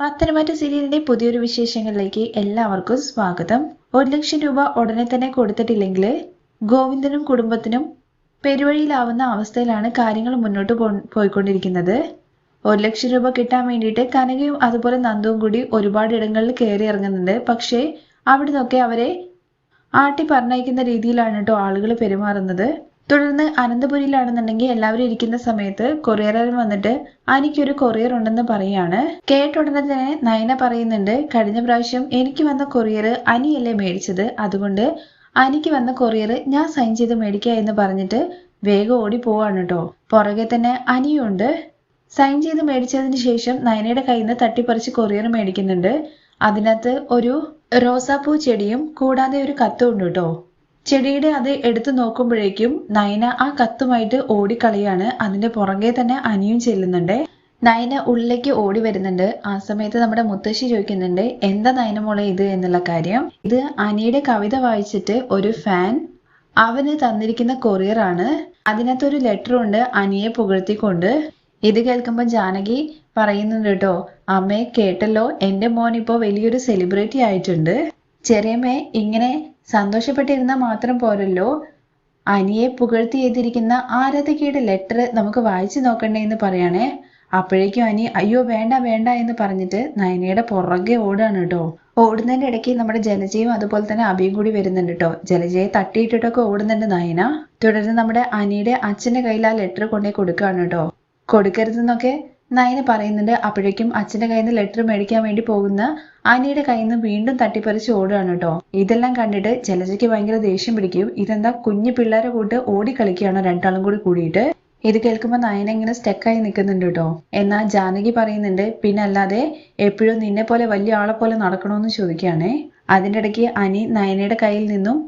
പത്തനംതിട്ട സീരിയലിന്റെ പുതിയൊരു വിശേഷങ്ങളിലേക്ക് എല്ലാവർക്കും സ്വാഗതം. ഒരു ലക്ഷം രൂപ ഉടനെ തന്നെ കൊടുത്തിട്ടില്ലെങ്കിൽ ഗോവിന്ദനും കുടുംബത്തിനും പെരുവഴിയിലാവുന്ന അവസ്ഥയിലാണ് കാര്യങ്ങൾ മുന്നോട്ട് പോയിക്കൊണ്ടിരിക്കുന്നത്. ഒരു ലക്ഷം രൂപ കിട്ടാൻ വേണ്ടിയിട്ട് കനകയും അതുപോലെ നന്ദുവും കൂടി ഒരുപാട് ഇടങ്ങളിൽ കയറി ഇറങ്ങുന്നുണ്ട്. പക്ഷേ അവിടെ നിന്നൊക്കെ അവരെ ആട്ടി പറഞ്ഞയക്കുന്ന രീതിയിലാണ് കേട്ടോ ആളുകൾ പെരുമാറുന്നത്. തുടർന്ന് അനന്തപുരിയിലാണെന്നുണ്ടെങ്കിൽ എല്ലാവരും ഇരിക്കുന്ന സമയത്ത് കൊറിയറുകാരൻ വന്നിട്ട് എനിക്കൊരു കൊറിയർ ഉണ്ടെന്ന് പറയാണ്. കേട്ട ഉടനെ തന്നെ നയന പറയുന്നുണ്ട് കഴിഞ്ഞ പ്രാവശ്യം എനിക്ക് വന്ന കൊറിയർ അനിയല്ലേ മേടിച്ചത്? അതുകൊണ്ട് അനിക്ക് വന്ന കൊറിയർ ഞാൻ സൈൻ ചെയ്ത് മേടിക്കുക എന്ന് പറഞ്ഞിട്ട് വേഗം ഓടി പോവാണ് കേട്ടോ പുറകെ തന്നെ അനിയുണ്ട് സൈൻ ചെയ്ത് മേടിച്ചതിന് ശേഷം നയനയുടെ കയ്യിൽ നിന്ന് തട്ടിപ്പറിച്ച് കൊറിയർ മേടിക്കുന്നുണ്ട്. അതിനകത്ത് ഒരു റോസാപ്പൂ ചെടിയും കൂടാതെ ഒരു കത്തും ഉണ്ട് കേട്ടോ ചെടിയുടെ അത് എടുത്തു നോക്കുമ്പോഴേക്കും നയന ആ കത്തുമായിട്ട് ഓടിക്കളിയാണ്. അതിന്റെ പുറകെ തന്നെ അനിയും ചെല്ലുന്നുണ്ട്. നയന ഉള്ളിലേക്ക് ഓടി വരുന്നുണ്ട്. ആ സമയത്ത് നമ്മുടെ മുത്തശ്ശി ചോദിക്കുന്നുണ്ട് എന്താ നയന മോളെ ഇത്? എന്നുള്ള കാര്യം. ഇത് അനിയുടെ കവിത വായിച്ചിട്ട് ഒരു ഫാൻ അവന് തന്നിരിക്കുന്ന കൊറിയർ ആണ്. അതിനകത്തൊരു ലെറ്റർ ഉണ്ട് അനിയെ പുകഴ്ത്തിക്കൊണ്ട്. ഇത് കേൾക്കുമ്പോൾ ജാനകി പറയുന്നുണ്ട് കേട്ടോ അമ്മയെ കേട്ടല്ലോ എന്റെ മോൻ ഇപ്പോൾ വലിയൊരു സെലിബ്രിറ്റി ആയിട്ടുണ്ട്. ചെറിയമ്മേ ഇങ്ങനെ സന്തോഷപ്പെട്ടിരുന്നാൽ മാത്രം പോരല്ലോ. അനിയെ പുകഴ്ത്തി എഴുതിയിരിക്കുന്ന ആരാധകയുടെ ലെറ്റർ നമുക്ക് വായിച്ചു നോക്കണ്ടേ എന്ന് പറയണേ. അപ്പോഴേക്കും അനി അയ്യോ വേണ്ട വേണ്ട എന്ന് പറഞ്ഞിട്ട് നയനയുടെ പുറകെ ഓടാണ് കേട്ടോ. ഓടുന്നതിന്റെ ഇടയ്ക്ക് നമ്മുടെ ജലജയും അതുപോലെ തന്നെ അബിയും കൂടി വരുന്നുണ്ട് കേട്ടോ. ജലജയെ തട്ടിയിട്ടിട്ടൊക്കെ ഓടുന്നുണ്ട് നയന. തുടർന്ന് നമ്മുടെ അനിയുടെ അച്ഛന്റെ കയ്യിൽ ആ ലെറ്റർ കൊണ്ടേ കൊടുക്കുകയാണ് കേട്ടോ. കൊടുക്കരുതെന്നൊക്കെ നയന പറയുന്നുണ്ട്. അപ്പോഴേക്കും അച്ഛന്റെ കയ്യിൽ നിന്ന് ലെറ്റർ മേടിക്കാൻ വേണ്ടി പോകുന്ന അനിയുടെ കയ്യിൽ നിന്ന് വീണ്ടും തട്ടിപ്പറിച്ച് ഓടുകയാണ് കേട്ടോ. ഇതെല്ലാം കണ്ടിട്ട് ജലജയ്ക്ക് ഭയങ്കര ദേഷ്യം പിടിക്കും ഇതെന്താ കുഞ്ഞു പിള്ളേരെ കൂട്ട് ഓടി കളിക്കുകയാണോ രണ്ടാളും കൂടി കൂടിയിട്ട്. ഇത് കേൾക്കുമ്പോൾ നയന ഇങ്ങനെ സ്റ്റക്കായി നിൽക്കുന്നുണ്ട് കേട്ടോ. എന്നാൽ ജാനകി പറയുന്നുണ്ട് പിന്നെ അല്ലാതെ എപ്പോഴും നിന്നെ പോലെ വലിയ ആളെ പോലെ നടക്കണമെന്ന് ചോദിക്കുകയാണേ. അതിന്റെ ഇടയ്ക്ക് അനി നയനയുടെ കയ്യിൽ നിന്നും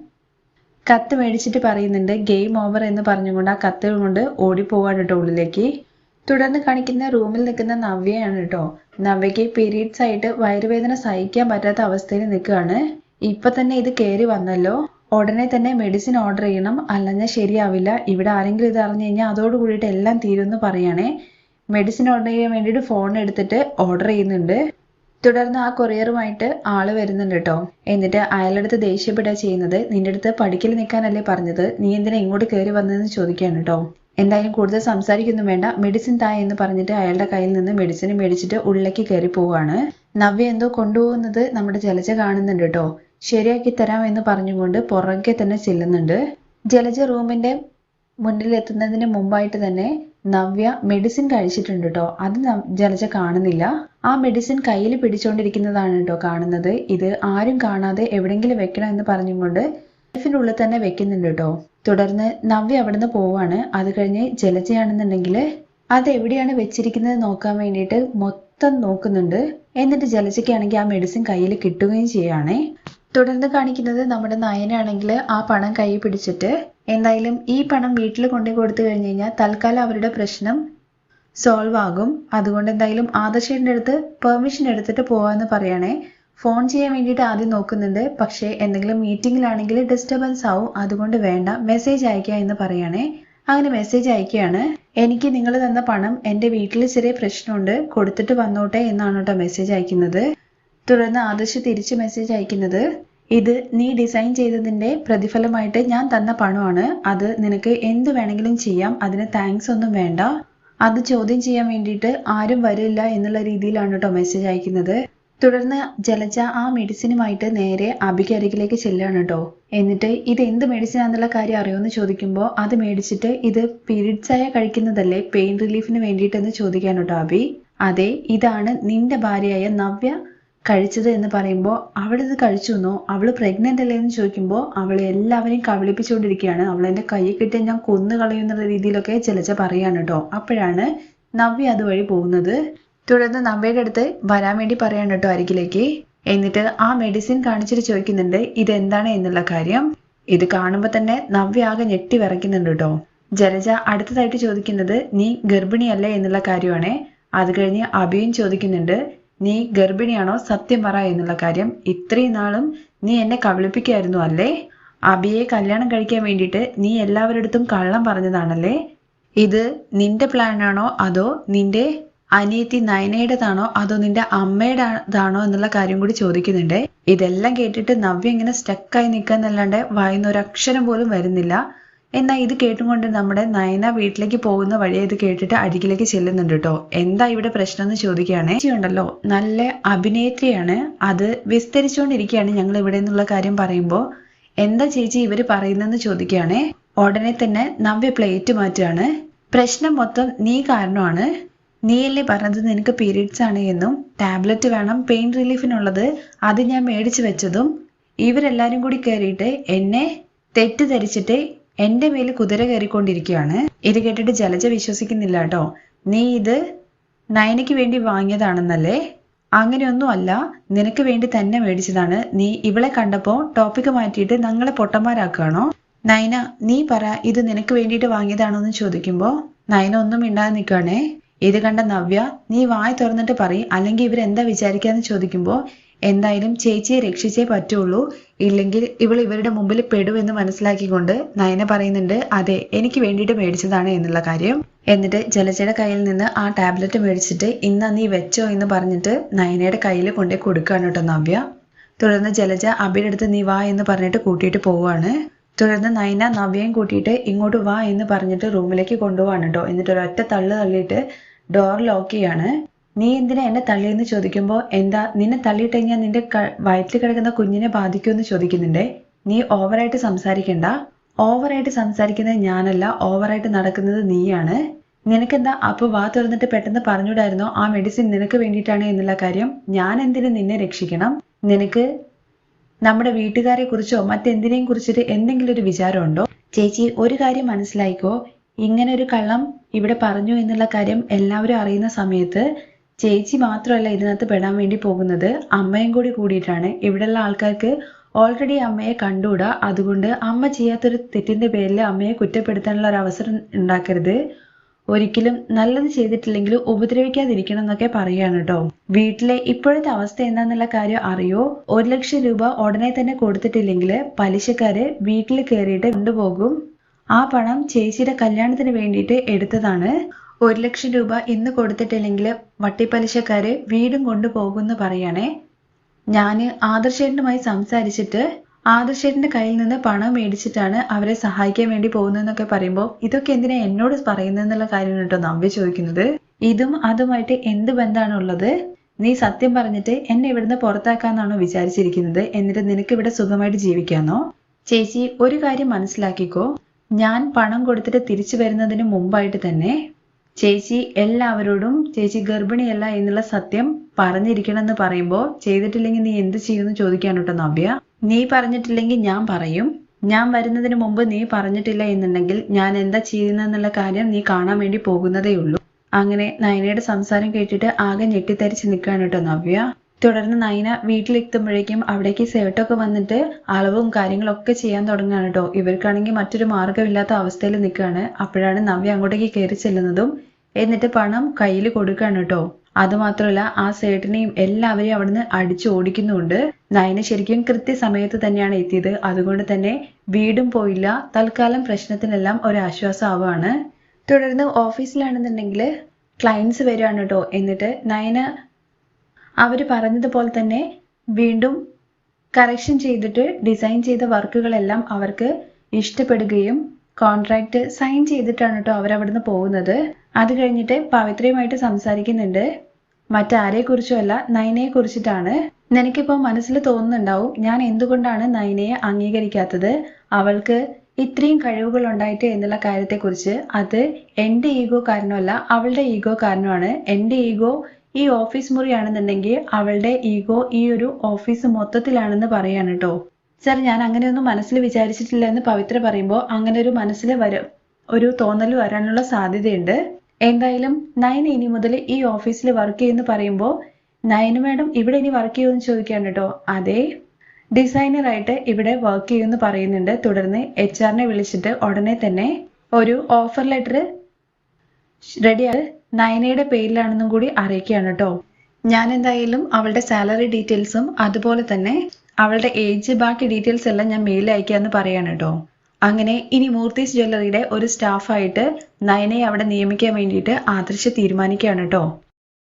കത്ത് മേടിച്ചിട്ട് പറയുന്നുണ്ട് ഗെയിം ഓവർ എന്ന് പറഞ്ഞുകൊണ്ട് ആ കത്ത് കൊണ്ട് ഓടിപ്പോവാണ് കേട്ടോ ഉള്ളിലേക്ക്. തുടർന്ന് കാണിക്കുന്ന റൂമിൽ നിൽക്കുന്ന നവ്യയാണ് കേട്ടോ. നവ്യയ്ക്ക് പീരീഡ്സ് ആയിട്ട് വയറുവേദന സഹിക്കാൻ പറ്റാത്ത അവസ്ഥയിൽ നിൽക്കുകയാണ്. ഇപ്പൊ തന്നെ ഇത് കയറി വന്നല്ലോ. ഉടനെ തന്നെ മെഡിസിൻ ഓർഡർ ചെയ്യണം. അല്ലെങ്കിൽ ശരിയാവില്ല. ഇവിടെ ആരെങ്കിലും ഇത് അറിഞ്ഞു കഴിഞ്ഞാൽ അതോടുകൂടിയിട്ട് എല്ലാം തീരുമെന്ന് പറയണേ. മെഡിസിൻ ഓർഡർ ചെയ്യാൻ വേണ്ടിയിട്ട് ഫോൺ എടുത്തിട്ട് ഓർഡർ ചെയ്യുന്നുണ്ട്. തുടർന്ന് ആ കൊറിയറുമായിട്ട് ആൾ വരുന്നുണ്ട് കേട്ടോ എന്നിട്ട് അയാളടുത്ത് ദേഷ്യപ്പെടുക ചെയ്യുന്നത്. നിന്റെ അടുത്ത് പഠിക്കൽ നിൽക്കാനല്ലേ പറഞ്ഞത്? നീ എന്തിനാ ഇങ്ങോട്ട് കയറി വന്നതെന്ന് ചോദിക്കുകയാണ് കേട്ടോ എന്തായാലും കൂടുതൽ സംസാരിക്കൊന്നും വേണ്ട. മെഡിസിൻ താ എന്ന് പറഞ്ഞിട്ട് അയാളുടെ കയ്യിൽ നിന്ന് മെഡിസിൻ മേടിച്ചിട്ട് ഉള്ളിലേക്ക് കയറി പോവാണ്. നവ്യ എന്തോ കൊണ്ടുപോകുന്നത് നമ്മുടെ ജലജ കാണുന്നുണ്ട് കേട്ടോ ശരിയാക്കി തരാം എന്ന് പറഞ്ഞുകൊണ്ട് പുറകെ തന്നെ ചെല്ലുന്നുണ്ട്. ജലജ റൂമിന്റെ മുന്നിൽ എത്തുന്നതിന് മുമ്പായിട്ട് തന്നെ നവ്യ മെഡിസിൻ കഴിച്ചിട്ടുണ്ട് കേട്ടോ അത് ജലജ കാണുന്നില്ല. ആ മെഡിസിൻ കയ്യിൽ പിടിച്ചുകൊണ്ടിരിക്കുന്നതാണ് കേട്ടോ കാണുന്നത്. ഇത് ആരും കാണാതെ എവിടെങ്കിലും വെക്കണം എന്ന് പറഞ്ഞുകൊണ്ട് ലൈഫിന്റെ ഉള്ളിൽ തന്നെ വെക്കുന്നുണ്ട് കേട്ടോ തുടർന്ന് നവ്യ അവിടുന്ന് പോവാണ്. അത് കഴിഞ്ഞ് ജലജയാണെന്നുണ്ടെങ്കിൽ അത് എവിടെയാണ് വെച്ചിരിക്കുന്നത് നോക്കാൻ വേണ്ടിയിട്ട് മൊത്തം നോക്കുന്നുണ്ട്. എന്നിട്ട് ജലജയ്ക്കാണെങ്കിൽ ആ മെഡിസിൻ കയ്യിൽ കിട്ടുകയും ചെയ്യുകയാണേ തുടർന്ന് കാണിക്കുന്നത് നമ്മുടെ നയനാണെങ്കിൽ ആ പണം കൈ പിടിച്ചിട്ട് എന്തായാലും ഈ പണം വീട്ടിൽ കൊണ്ടു കൊടുത്തു കഴിഞ്ഞ് കഴിഞ്ഞാൽ തൽക്കാലം അവരുടെ പ്രശ്നം സോൾവ് ആകും. അതുകൊണ്ട് എന്തായാലും ആദർശേന്റെ അടുത്ത് പെർമിഷൻ എടുത്തിട്ട് പോവാന്ന് പറയണേ. ഫോൺ ചെയ്യാൻ വേണ്ടിയിട്ട് ആദ്യം നോക്കുന്നുണ്ട്. പക്ഷേ എന്തെങ്കിലും മീറ്റിംഗിലാണെങ്കിൽ ഡിസ്റ്റർബൻസ് ആവും. അതുകൊണ്ട് വേണ്ട. മെസ്സേജ് അയക്കുക എന്ന് പറയണേ. അങ്ങനെ മെസ്സേജ് അയക്കുകയാണ് എനിക്ക് നിങ്ങൾ തന്ന പണം എന്റെ വീട്ടിൽ ചെറിയ പ്രശ്നമുണ്ട്. കൊടുത്തിട്ട് വന്നോട്ടെ എന്നാണ് കേട്ടോ മെസ്സേജ് അയക്കുന്നത് തുടർന്ന് ആദർശ് തിരിച്ച് മെസ്സേജ് അയക്കുന്നത് ഇത് നീ ഡിസൈൻ ചെയ്തതിന്റെ പ്രതിഫലമായിട്ട് ഞാൻ തന്ന പണമാണ്. അത് നിനക്ക് എന്ത് വേണമെങ്കിലും ചെയ്യാം. അതിന് താങ്ക്സ് ഒന്നും വേണ്ട. അത് ചോദ്യം ചെയ്യാൻ വേണ്ടിയിട്ട് ആരും വരില്ല എന്നുള്ള രീതിയിലാണ് കേട്ടോ മെസ്സേജ് അയക്കുന്നത് തുടർന്ന് ജലജ ആ മെഡിസിനുമായിട്ട് നേരെ അബിക്ക് അരികിലേക്ക് ചെല്ലുകയാണ് കേട്ടോ. എന്നിട്ട് ഇത് എന്ത് മെഡിസിൻ ആണെന്നുള്ള കാര്യം അറിയുമെന്ന് ചോദിക്കുമ്പോൾ അത് മേടിച്ചിട്ട് ഇത് പീരീഡ്സ് ആയ കഴിക്കുന്നതല്ലേ പെയിൻ റിലീഫിന് വേണ്ടിയിട്ടെന്ന് ചോദിക്കാൻ കേട്ടോ അബി. അതെ ഇതാണ് നിന്റെ ഭാര്യയായ നവ്യ കഴിച്ചത് എന്ന് പറയുമ്പോൾ അവളിത് കഴിച്ചു എന്നോ? അവൾ പ്രഗ്നന്റ് അല്ലേ എന്ന് ചോദിക്കുമ്പോൾ അവളെ എല്ലാവരെയും കബളിപ്പിച്ചുകൊണ്ടിരിക്കുകയാണ്. അവൾ എന്റെ കയ്യിൽ കിട്ടിയ ഞാൻ കൊന്നു കളയുന്ന രീതിയിലൊക്കെ ജലജ പറയാണ് കേട്ടോ. അപ്പോഴാണ് നവ്യ അതുവഴി പോകുന്നത്. തുടർന്ന് നവ്യയുടെ അടുത്ത് വരാൻ വേണ്ടി പറയാണ് കേട്ടോ അരികിലേക്ക്. എന്നിട്ട് ആ മെഡിസിൻ കാണിച്ചിട്ട് ചോദിക്കുന്നുണ്ട് ഇത് എന്താണ് എന്നുള്ള കാര്യം? ഇത് കാണുമ്പോൾ തന്നെ നവ്യ ആകെ ഞെട്ടി വിറയ്ക്കുന്നുണ്ട് കേട്ടോ. ജലജ അടുത്തതായിട്ട് ചോദിക്കുന്നത് നീ ഗർഭിണിയല്ലേ? എന്നുള്ള കാര്യമാണ്. അത് കഴിഞ്ഞ് അഭിയും ചോദിക്കുന്നുണ്ട് നീ ഗർഭിണിയാണോ? സത്യം പറ എന്നുള്ള കാര്യം. ഇത്രയും നാളും നീ എന്നെ കബളിപ്പിക്കായിരുന്നു അല്ലേ? അബിയെ കല്യാണം കഴിക്കാൻ വേണ്ടിയിട്ട് നീ എല്ലാവരുടെ അടുത്തും കള്ളം പറഞ്ഞതാണല്ലേ? ഇത് നിന്റെ പ്ലാനാണോ അതോ നിന്റെ അനിയത്തി നയനയുടേതാണോ അതോ നിന്റെ അമ്മയുടേതാണോ എന്നുള്ള കാര്യം കൂടി ചോദിക്കുന്നുണ്ട്. ഇതെല്ലാം കേട്ടിട്ട് നവ്യ ഇങ്ങനെ സ്റ്റക്കായി നിൽക്കാന്നല്ലാണ്ട് വായുന്ന ഒരു അക്ഷരം പോലും വരുന്നില്ല. എന്നാൽ ഇത് കേട്ടുകൊണ്ട് നമ്മുടെ നയന വീട്ടിലേക്ക് പോകുന്ന വഴി ഇത് കേട്ടിട്ട് അരികിലേക്ക് ചെല്ലുന്നുണ്ട് കേട്ടോ. എന്താ ഇവിടെ പ്രശ്നം എന്ന് ചോദിക്കുകയാണേ. ഉണ്ടല്ലോ. നല്ല അഭിനേത്രിയാണ്. അത് വിസ്തരിച്ചുകൊണ്ടിരിക്കുകയാണ് ഞങ്ങൾ ഇവിടെ നിന്നുള്ള കാര്യം പറയുമ്പോൾ. എന്താ ചേച്ചി ഇവർ പറയുന്നതെന്ന് ചോദിക്കുകയാണേ. ഉടനെ തന്നെ നവ്യ പ്ലേറ്റ് മാറ്റുകയാണ്. പ്രശ്നം മൊത്തം നീ കാരണമാണ്. നീയല്ലേ പറഞ്ഞത്? നിനക്ക് പീരീഡ്സ് ആണ് എന്നും. ടാബ്ലറ്റ് വേണം. പെയിൻ റിലീഫിനുള്ളത് അത് ഞാൻ മേടിച്ചു വെച്ചതും ഇവരെല്ലാരും കൂടി കയറിയിട്ട് എന്നെ തെറ്റിദ്ധരിച്ചിട്ട് എന്റെ മേൽ കുതിര കയറിക്കൊണ്ടിരിക്കുകയാണ്. ഇത് കേട്ടിട്ട് ജലജ വിശ്വസിക്കുന്നില്ല കേട്ടോ. നീ ഇത് നയനയ്ക്ക് വേണ്ടി വാങ്ങിയതാണെന്നല്ലേ? അങ്ങനെയൊന്നും അല്ല നിനക്ക് വേണ്ടി തന്നെ മേടിച്ചതാണ്. നീ ഇവളെ കണ്ടപ്പോ ടോപ്പിക്ക് മാറ്റിയിട്ട് ഞങ്ങളെ പൊട്ടന്മാരാക്കുകയാണോ? നയന നീ പറ. ഇത് നിനക്ക് വേണ്ടിയിട്ട് വാങ്ങിയതാണോ എന്ന് ചോദിക്കുമ്പോ? നയന ഒന്നും മിണ്ടാതെ നിൽക്കുകയാണേ. ഇത് കണ്ട നവ്യ നീ വായി തുറന്നിട്ട് പറയും. അല്ലെങ്കിൽ ഇവരെന്താ വിചാരിക്കാന്ന് ചോദിക്കുമ്പോ എന്തായാലും ചേച്ചിയെ രക്ഷിച്ചേ പറ്റുള്ളൂ. ഇല്ലെങ്കിൽ ഇവൾ ഇവരുടെ മുമ്പിൽ പെടുമെന്ന് മനസ്സിലാക്കിക്കൊണ്ട് നയന പറയുന്നുണ്ട് അതെ എനിക്ക് വേണ്ടിയിട്ട് മേടിച്ചതാണ് എന്നുള്ള കാര്യം. എന്നിട്ട് ജലജയുടെ കയ്യിൽ നിന്ന് ആ ടാബ്ലറ്റ് മേടിച്ചിട്ട് ഇന്ന് നീ വെച്ചോ എന്ന് പറഞ്ഞിട്ട് നയനയുടെ കയ്യിൽ കൊണ്ടേ കൊടുക്കുകയാണ് കേട്ടോ നവ്യ. തുടർന്ന് ജലജ അബിയുടെ അടുത്ത് നീ വാ എന്ന് പറഞ്ഞിട്ട് കൂട്ടിയിട്ട് പോവുകയാണ്. തുടർന്ന് നയന നവ്യയും കൂട്ടിയിട്ട് ഇങ്ങോട്ട് വാ എന്ന് പറഞ്ഞിട്ട് റൂമിലേക്ക് കൊണ്ടുപോവാണ് കേട്ടോ. എന്നിട്ട് ഒരൊറ്റ തള്ളു തള്ളിയിട്ട് ഡോർ ലോക്ക് ചെയ്യാണ്. നീ എന്തിനാ എന്നെ തള്ളിയെന്ന് ചോദിക്കുമ്പോൾ എന്താ നിന്നെ തള്ളിയിട്ട് കഴിഞ്ഞാൽ നിന്റെ വയറ്റിൽ കിടക്കുന്ന കുഞ്ഞിനെ ബാധിക്കുമെന്ന് ചോദിക്കുന്നുണ്ടേ. നീ ഓവറായിട്ട് സംസാരിക്കണ്ട. ഓവറായിട്ട് സംസാരിക്കുന്നത് ഞാനല്ല ഓവറായിട്ട് നടക്കുന്നത് നീയാണ്. നിനക്കെന്താ അപ്പോൾ വാ തുറന്നിട്ട് പെട്ടെന്ന് പറഞ്ഞൂടായിരുന്നോ ആ മെഡിസിൻ നിനക്ക് വേണ്ടിയിട്ടാണ് എന്നുള്ള കാര്യം ഞാൻ എന്തിനു നിന്നെ രക്ഷിക്കണം? നിനക്ക് നമ്മുടെ വീട്ടുകാരെ കുറിച്ചോ മറ്റെന്തിനേയും കുറിച്ചിട്ട് എന്തെങ്കിലും ഒരു വിചാരമുണ്ടോ? ചേച്ചി ഒരു കാര്യം മനസ്സിലായിക്കോ. ഇങ്ങനെ ഒരു കള്ളം ഇവിടെ പറഞ്ഞു എന്നുള്ള കാര്യം എല്ലാവരും അറിയുന്ന സമയത്ത് ചേച്ചി മാത്രമല്ല ഇതിനകത്ത് പെടാൻ വേണ്ടി പോകുന്നത് അമ്മയും കൂടി കൂടിയിട്ടാണ്. ഇവിടെയുള്ള ആൾക്കാർക്ക് ഓൾറെഡി അമ്മയെ കണ്ടുകൂടാ. അതുകൊണ്ട് അമ്മ ചെയ്യാത്തൊരു തെറ്റിന്റെ പേരിൽ അമ്മയെ കുറ്റപ്പെടുത്താനുള്ള ഒരു അവസരം ഉണ്ടാക്കരുത്. ഒരിക്കലും നല്ലത് ചെയ്തിട്ടില്ലെങ്കിൽ ഉപദ്രവിക്കാതിരിക്കണം എന്നൊക്കെ പറയാണ് കേട്ടോ. വീട്ടിലെ ഇപ്പോഴത്തെ അവസ്ഥ എന്താന്നുള്ള കാര്യം അറിയോ? ഒരു ലക്ഷം രൂപ ഉടനെ തന്നെ കൊടുത്തിട്ടില്ലെങ്കിൽ പലിശക്കാര് വീട്ടിൽ കയറിയിട്ട് കൊണ്ടുപോകും. ആ പണം ചേച്ചിയുടെ കല്യാണത്തിന് വേണ്ടിയിട്ട് എടുത്തതാണ്. ഒരു ലക്ഷം രൂപ ഇന്ന് കൊടുത്തിട്ടില്ലെങ്കിൽ വട്ടിപ്പലിശക്കാര് വീടും കൊണ്ടുപോകുമെന്ന് പറയണേ. ഞാൻ ആദർശേട്ടനുമായി സംസാരിച്ചിട്ട് ആദർശേട്ടന്റെ കയ്യിൽ നിന്ന് പണം മേടിച്ചിട്ടാണ് അവരെ സഹായിക്കാൻ വേണ്ടി പോകുന്നതെന്നൊക്കെ പറയുമ്പോൾ ഇതൊക്കെ എന്തിനാ എന്നോട് പറയുന്നതെന്നുള്ള കാര്യം കേട്ടോ നവ്യ ചോദിക്കുന്നത്. ഇതും അതുമായിട്ട് എന്ത് ബന്ധമാണ് ഉള്ളത് നീ സത്യം പറഞ്ഞിട്ട് എന്നെ ഇവിടുന്ന് പുറത്താക്കാന്നാണോ വിചാരിച്ചിരിക്കുന്നത്? എന്നിട്ട് നിനക്ക് ഇവിടെ സുഖമായിട്ട് ജീവിക്കാന്നോ? ചേച്ചി ഒരു കാര്യം മനസ്സിലാക്കിക്കോ. ഞാൻ പണം കൊടുത്തിട്ട് തിരിച്ചു വരുന്നതിന് മുമ്പായിട്ട് തന്നെ ചേച്ചി എല്ലാവരോടും ചേച്ചി ഗർഭിണിയല്ല എന്നുള്ള സത്യം പറഞ്ഞിരിക്കണം എന്ന് പറയുമ്പോൾ ചെയ്തിട്ടില്ലെങ്കിൽ നീ എന്ത് ചെയ്യുമെന്ന് ചോദിക്കാൻ കേട്ടോ നവ്യ? നീ പറഞ്ഞിട്ടില്ലെങ്കിൽ ഞാൻ പറയും. ഞാൻ വരുന്നതിന് മുമ്പ് നീ പറഞ്ഞിട്ടില്ല എന്നുണ്ടെങ്കിൽ ഞാൻ എന്താ ചെയ്യുന്നതെന്നുള്ള കാര്യം നീ കാണാൻ വേണ്ടി പോകുന്നതേ ഉള്ളൂ. അങ്ങനെ നയനയുടെ സംസാരം കേട്ടിട്ട് ആകെ ഞെട്ടിത്തരിച്ച് നിൽക്കുകയാണ് കേട്ടോ നവ്യ. തുടർന്ന് നൈന വീട്ടിലെത്തുമ്പോഴേക്കും അവിടേക്ക് സേട്ടൊക്കെ വന്നിട്ട് അളവും കാര്യങ്ങളൊക്കെ ചെയ്യാൻ തുടങ്ങുകയാണ് കേട്ടോ. ഇവർക്കാണെങ്കിൽ മറ്റൊരു മാർഗമില്ലാത്ത അവസ്ഥയിൽ നിൽക്കുകയാണ്. അപ്പോഴാണ് നവ്യ അങ്ങോട്ടേക്ക് കയറി ചെല്ലുന്നതും എന്നിട്ട് പണം കയ്യിൽ കൊടുക്കുകയാണ് കേട്ടോ. അതുമാത്രമല്ല ആ സേട്ടനെയും എല്ലാവരെയും അവിടുന്ന് അടിച്ചു ഓടിക്കുന്നുണ്ട് നയന ശരിക്കും കൃത്യസമയത്ത് തന്നെയാണ് എത്തിയത്. അതുകൊണ്ട് തന്നെ വീടും പോയില്ല. തൽക്കാലം പ്രശ്നത്തിനെല്ലാം ഒരു ആശ്വാസം ആവുകയാണ് തുടർന്ന് ഓഫീസിലാണെന്നുണ്ടെങ്കിൽ ക്ലയൻസ് വരികയാണ് കേട്ടോ. എന്നിട്ട് നയന അവർ പറഞ്ഞതുപോലെ തന്നെ വീണ്ടും കറക്ഷൻ ചെയ്തിട്ട് ഡിസൈൻ ചെയ്ത വർക്കുകളെല്ലാം അവർക്ക് ഇഷ്ടപ്പെടുകയും കോൺട്രാക്ട് സൈൻ ചെയ്തിട്ടാണ് കേട്ടോ അവരവിടുന്ന് പോകുന്നത്. അത് കഴിഞ്ഞിട്ട് പവിത്രയുമായിട്ട് സംസാരിക്കുന്നുണ്ട്. മറ്റാരെ കുറിച്ചുമല്ല നയനയെ കുറിച്ചിട്ടാണ്. നിനക്കിപ്പോൾ മനസ്സിൽ തോന്നുന്നുണ്ടാവും ഞാൻ എന്തുകൊണ്ടാണ് നയനയെ അംഗീകരിക്കാത്തത്? അവൾക്ക് ഇത്രയും കഴിവുകൾ ഉണ്ടായിട്ട് എന്നുള്ള കാര്യത്തെക്കുറിച്ച് അത് എന്റെ ഈഗോ കാരണമല്ല അവളുടെ ഈഗോ കാരണമാണ് എന്റെ ഈഗോ ഈ ഓഫീസ് മുറിയാണെന്നുണ്ടെങ്കിൽ അവളുടെ ഈഗോ ഈ ഒരു ഓഫീസ് മൊത്തത്തിലാണെന്ന് പറയാണ് കേട്ടോ സർ ഞാൻ അങ്ങനെയൊന്നും മനസ്സിൽ വിചാരിച്ചിട്ടില്ല എന്ന് പവിത്ര പറയുമ്പോൾ അങ്ങനെ ഒരു മനസ്സിൽ വരും ഒരു തോന്നൽ വരാനുള്ള സാധ്യതയുണ്ട്. എന്തായാലും നയൻ ഇനി മുതൽ ഈ ഓഫീസിൽ വർക്ക് ചെയ്യുന്നു പറയുമ്പോൾ നയന് മാഡം ഇവിടെ ഇനി വർക്ക് ചെയ്യുമെന്ന് ചോദിക്കാണ് കേട്ടോ അതെ ഡിസൈനറായിട്ട് ഇവിടെ വർക്ക് ചെയ്യുമെന്ന് പറയുന്നുണ്ട്. തുടർന്ന് എച്ച് ആറിനെ വിളിച്ചിട്ട് ഉടനെ തന്നെ ഒരു ഓഫർ ലെറ്റർ റെഡിയാണ് നയനയുടെ പേരിലാണെന്നും കൂടി അറിയിക്കുകയാണ് കേട്ടോ ഞാൻ എന്തായാലും അവളുടെ സാലറി ഡീറ്റെയിൽസും അതുപോലെ തന്നെ അവളുടെ ഏജ് ബാക്കി ഡീറ്റെയിൽസ് എല്ലാം ഞാൻ മെയിൽ അയക്കാന്ന് പറയാണ് കേട്ടോ അങ്ങനെ ഇനി മൂർത്തീസ് ജ്വല്ലറിയുടെ ഒരു സ്റ്റാഫായിട്ട് നയനയെ അവിടെ നിയമിക്കാൻ വേണ്ടിയിട്ട് ആദർശ് തീരുമാനിക്കുകയാണ് കേട്ടോ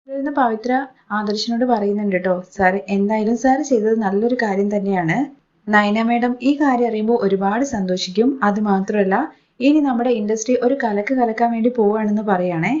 തുടർന്ന് പവിത്ര ആദർശിനോട് പറയുന്നുണ്ട് കേട്ടോ സാർ എന്തായാലും സാർ ചെയ്തത് നല്ലൊരു കാര്യം തന്നെയാണ്. നയന മേഡം ഈ കാര്യം അറിയുമ്പോൾ ഒരുപാട് സന്തോഷിക്കും. അത് മാത്രമല്ല ഇനി നമ്മുടെ ഇൻഡസ്ട്രി ഒരു കലക്ക് കലക്കാൻ വേണ്ടി പോവാണെന്ന് പറയാണേ.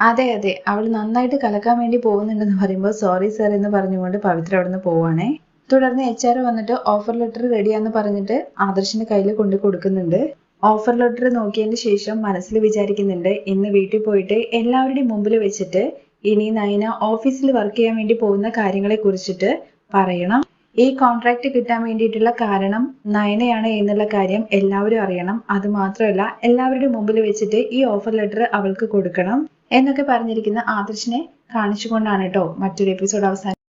അതെ അതെ. അവൾ നന്നായിട്ട് കലക്കാൻ വേണ്ടി പോകുന്നുണ്ടെന്ന് പറയുമ്പോൾ സോറി സർ എന്ന് പറഞ്ഞുകൊണ്ട് പവിത്ര അവിടുന്ന് പോവാണേ. തുടർന്ന് എച്ച് ആർ വന്നിട്ട് ഓഫർ ലെറ്റർ റെഡിയാന്ന് പറഞ്ഞിട്ട് ആദർശിന്റെ കയ്യിൽ കൊണ്ട് കൊടുക്കുന്നുണ്ട്. ഓഫർ ലെറ്റർ നോക്കിയതിന് ശേഷം മനസ്സിൽ വിചാരിക്കുന്നുണ്ട് ഇന്ന് വീട്ടിൽ പോയിട്ട് എല്ലാവരുടെയും മുമ്പിൽ വെച്ചിട്ട് ഇനി നയന ഓഫീസിൽ വർക്ക് ചെയ്യാൻ വേണ്ടി പോകുന്ന കാര്യങ്ങളെ കുറിച്ചിട്ട് പറയണം. ഈ കോൺട്രാക്ട് കിട്ടാൻ വേണ്ടിയിട്ടുള്ള കാരണം നയനയാണ് എന്നുള്ള കാര്യം എല്ലാവരും അറിയണം. അത് മാത്രമല്ല എല്ലാവരുടെ മുമ്പിൽ വെച്ചിട്ട് ഈ ഓഫർ ലെറ്റർ അവൾക്ക് കൊടുക്കണം. എന്നൊക്കെ പറഞ്ഞിരിക്കുന്ന ആദർശിനെ കാണിച്ചുകൊണ്ടാണ് കേട്ടോ മറ്റൊരു എപ്പിസോഡ് അവസാനം